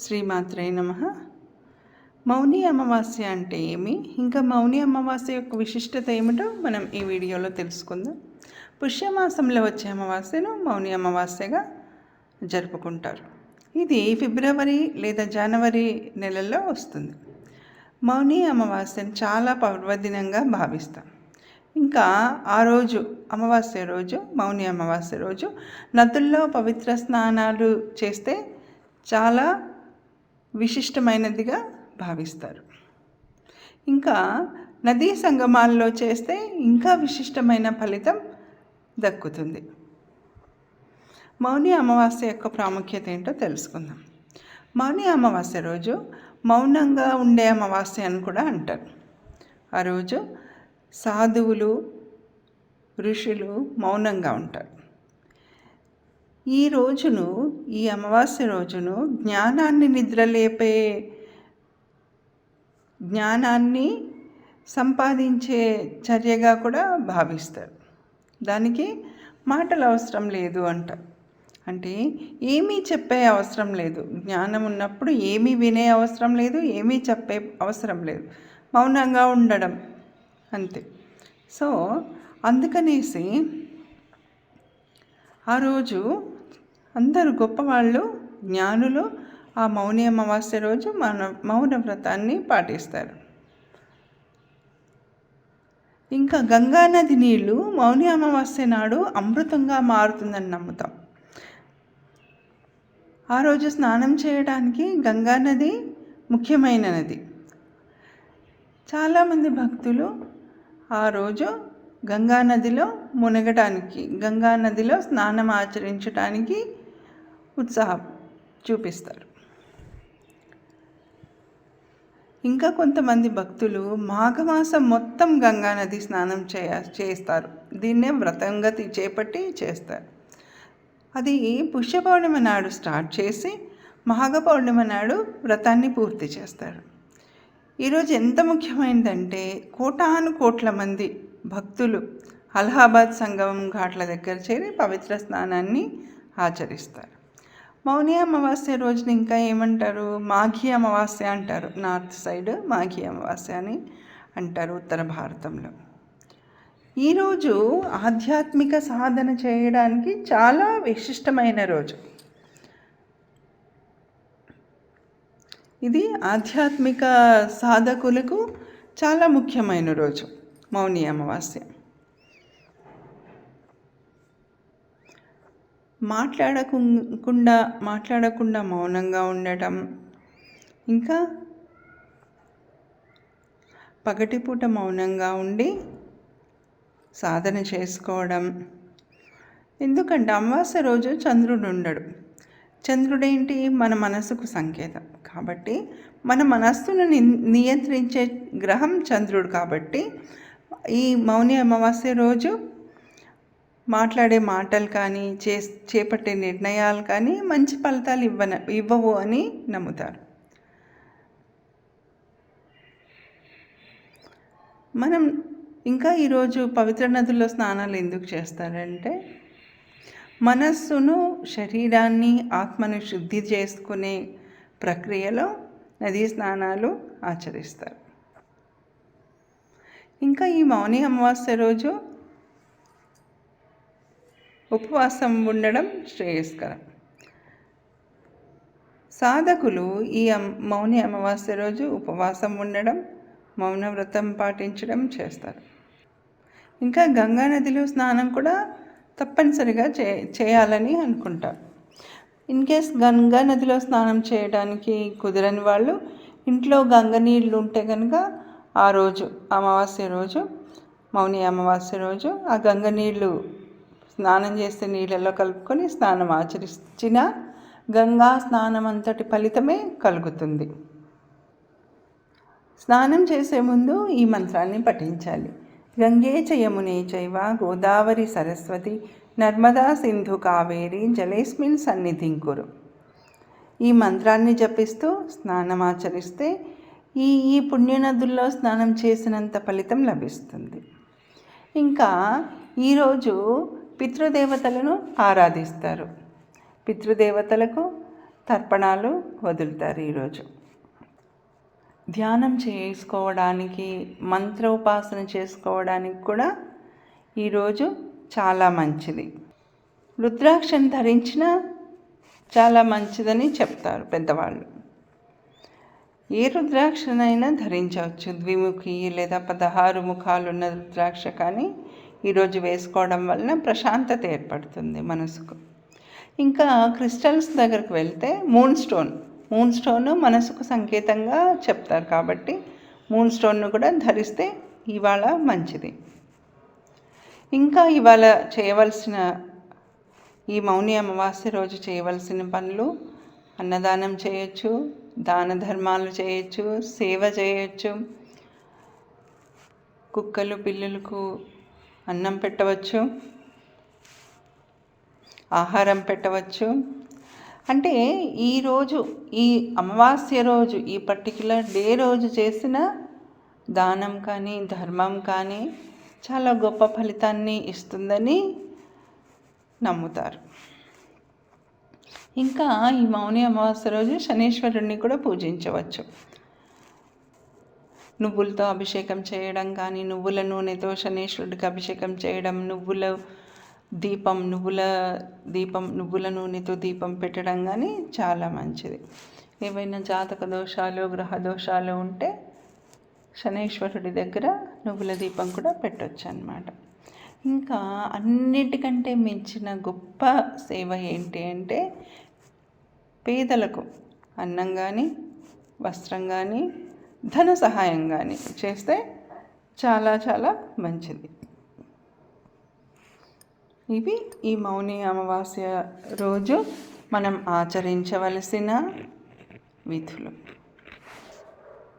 శ్రీమాత్రే నమ. మౌని అమావాస్య అంటే ఏమి? ఇంకా మౌని అమావాస్య యొక్క విశిష్టత ఏమిటో మనం ఈ వీడియోలో తెలుసుకుందాం. పుష్యమాసంలో వచ్చే అమావాస్యను మౌని అమావాస్యగా జరుపుకుంటారు. ఇది ఫిబ్రవరి లేదా జనవరి నెలల్లో వస్తుంది. మౌని అమావాస్యను చాలా పర్వదినంగా భావిస్తాం. ఇంకా ఆ రోజు అమావాస్య రోజు మౌని అమావాస్య రోజు నదుల్లో పవిత్ర స్నానాలు చేస్తే చాలా విశిష్టమైనదిగా భావిస్తారు. ఇంకా నదీ సంగమాల్లో చేస్తే ఇంకా విశిష్టమైన ఫలితం దక్కుతుంది. మౌని అమావాస్య యొక్క ప్రాముఖ్యత ఏంటో తెలుసుకుందాం. మౌని అమావాస్య రోజు మౌనంగా ఉండే అమావాస్య అని కూడా అంటారు. ఆ రోజు సాధువులు ఋషులు మౌనంగా ఉంటారు. ఈ రోజును ఈ అమావాస్య రోజును జ్ఞానాన్ని నిద్రలేపే జ్ఞానాన్ని సంపాదించే చర్యగా కూడా భావిస్తారు. దానికి మాటలు అవసరం లేదు అంట. అంటే ఏమీ చెప్పే అవసరం లేదు. జ్ఞానం ఉన్నప్పుడు ఏమీ వినే అవసరం లేదు ఏమీ చెప్పే అవసరం లేదు. మౌనంగా ఉండడం అంతే. సో అందుకనేసి ఆ రోజు అందరు గొప్పవాళ్ళు జ్ఞానులు ఆ మౌని అమావాస్య రోజు మన మౌన వ్రతాన్ని పాటిస్తారు. ఇంకా గంగానది నీళ్ళు మౌని అమావాస్య నాడు అమృతంగా మారుతుందని నమ్ముతాం. ఆ రోజు స్నానం చేయడానికి గంగానది ముఖ్యమైన నది. చాలామంది భక్తులు ఆ రోజు గంగా నదిలో మునగటానికి గంగా నదిలో స్నానం ఆచరించటానికి ఉత్సాహం చూపిస్తారు. ఇంకా కొంతమంది భక్తులు మాఘమాసం మొత్తం గంగా నది స్నానం చేయ చేస్తారు దీన్నే వ్రతంగా చేపట్టి చేస్తారు. అది పుష్య పౌర్ణిమ నాడు స్టార్ట్ చేసి మాఘ పౌర్ణిమ నాడు వ్రతాన్ని పూర్తి చేస్తారు. ఈరోజు ఎంత ముఖ్యమైనదంటే కోటాను కోట్ల మంది భక్తులు అలహాబాద్ సంగమం ఘాట్ల దగ్గర చేరి పవిత్ర స్నానాన్ని ఆచరిస్తారు. మౌని అమావాస్య రోజున ఇంకా ఏమంటారు? మాఘీ అమావాస్య అంటారు. నార్త్ సైడ్ మాఘీ అమావాస్య అని అంటారు ఉత్తర భారతంలో. ఈరోజు ఆధ్యాత్మిక సాధన చేయడానికి చాలా విశిష్టమైన రోజు. ఇది ఆధ్యాత్మిక సాధకులకు చాలా ముఖ్యమైన రోజు. మౌని అమావాస్య మాట్లాడకుండా మాట్లాడకుండా మౌనంగా ఉండటం ఇంకా పగటిపూట మౌనంగా ఉండి సాధన చేసుకోవడం. ఎందుకంటే అమావాస్య రోజు చంద్రుడు ఉండడు. చంద్రుడేంటి? మన మనసుకు సంకేతం. కాబట్టి మన మనస్సును నియంత్రించే గ్రహం చంద్రుడు కాబట్టి ఈ మౌని అమావాస్య రోజు మాట్లాడే మాటలు కానీ చే చేపట్టే నిర్ణయాలు కానీ మంచి ఫలితాలు ఇవ్వన ఇవ్వవు అని నమ్ముతారు. మనం ఇంకా ఈరోజు పవిత్ర నదుల్లో స్నానాలు ఎందుకు చేస్తారంటే మనస్సును శరీరాన్ని ఆత్మను శుద్ధి చేసుకునే ప్రక్రియలో నదీ స్నానాలు ఆచరిస్తారు. ఇంకా ఈ మౌని అమావాస్య రోజు ఉపవాసం ఉండడం శ్రేయస్కరం. సాధకులు ఈ మౌని అమావాస్య రోజు ఉపవాసం ఉండడం మౌన వ్రతం పాటించడం చేస్తారు. ఇంకా గంగా నదిలో స్నానం కూడా తప్పనిసరిగా చే చేయాలని అనుకుంటారు. ఇన్ కేస్ గంగా నదిలో స్నానం చేయడానికి కుదరని వాళ్ళు ఇంట్లో గంగ నీళ్ళు ఉంటే కనుక ఆ రోజు అమావాస్య రోజు మౌని అమావాస్య రోజు ఆ గంగ నీళ్ళు స్నానం చేస్తే నీళ్ళల్లో కలుపుకొని స్నానం ఆచరించిన గంగా స్నానం అంతటి ఫలితమే కలుగుతుంది. స్నానం చేసే ముందు ఈ మంత్రాన్ని పఠించాలి. గంగే చయమునే చైవ గోదావరి సరస్వతి నర్మదా సింధు కావేరి జలేస్మిన్ సన్నిధింకురు ఈ మంత్రాన్ని జపిస్తూ స్నానం ఆచరిస్తే ఈ ఈ పుణ్యనదుల్లో స్నానం చేసినంత ఫలితం లభిస్తుంది. ఇంకా ఈరోజు పితృదేవతలను ఆరాధిస్తారు. పితృదేవతలకు తర్పణాలు వదులుతారు ఈరోజు. ధ్యానం చేసుకోవడానికి మంత్రోపాసన చేసుకోవడానికి కూడా ఈరోజు చాలా మంచిది. రుద్రాక్షను ధరించిన చాలా మంచిదని చెప్తారు పెద్దవాళ్ళు. ఏ రుద్రాక్షనైనా ధరించవచ్చు. ద్విముఖి లేదా పదహారు ముఖాలు ఉన్న రుద్రాక్ష కానీ ఈరోజు వేసుకోవడం వలన ప్రశాంతత ఏర్పడుతుంది మనసుకు. ఇంకా క్రిస్టల్స్ దగ్గరకు వెళ్తే మూన్ స్టోన్. మూన్ స్టోన్ మనసుకు సంకేతంగా చెప్తారు కాబట్టి మూన్ స్టోన్ను కూడా ధరిస్తే ఇవాళ మంచిది. ఇంకా ఇవాళ చేయవలసిన ఈ మౌని అమావాస్య రోజు చేయవలసిన పనులు అన్నదానం చేయొచ్చు దాన ధర్మాలు చేయొచ్చు సేవ చేయొచ్చు కుక్కలు పిల్లులకు అన్నం పెట్టవచ్చు ఆహారం పెట్టవచ్చు. అంటే ఈరోజు ఈ అమావాస్య రోజు ఈ పర్టిక్యులర్ డే రోజు చేసిన దానం కానీ ధర్మం కానీ చాలా గొప్ప ఫలితాన్ని ఇస్తుందని నమ్ముతారు. ఇంకా ఈ మౌని అమావాస్య రోజు శనీశ్వరుణ్ణి కూడా పూజించవచ్చు. నువ్వులతో అభిషేకం చేయడం కానీ నువ్వుల నూనెతో శనీశ్వరుడికి అభిషేకం చేయడం నువ్వుల దీపం నువ్వుల దీపం నువ్వుల నూనెతో దీపం పెట్టడం కానీ చాలా మంచిది. ఏవైనా జాతక దోషాలు గ్రహ దోషాలు ఉంటే శనీశ్వరుడి దగ్గర నువ్వుల దీపం కూడా పెట్టొచ్చు అన్నమాట ఇంకా అన్నిటికంటే మించిన గొప్ప సేవ ఏంటి అంటే పేదలకు అన్నం కానీ వస్త్రం కానీ ధన సహాయం కానీ చేస్తే చాలా చాలా మంచిది. ఇవి ఈ మౌని అమావాస్య రోజు మనం ఆచరించవలసిన విధులు.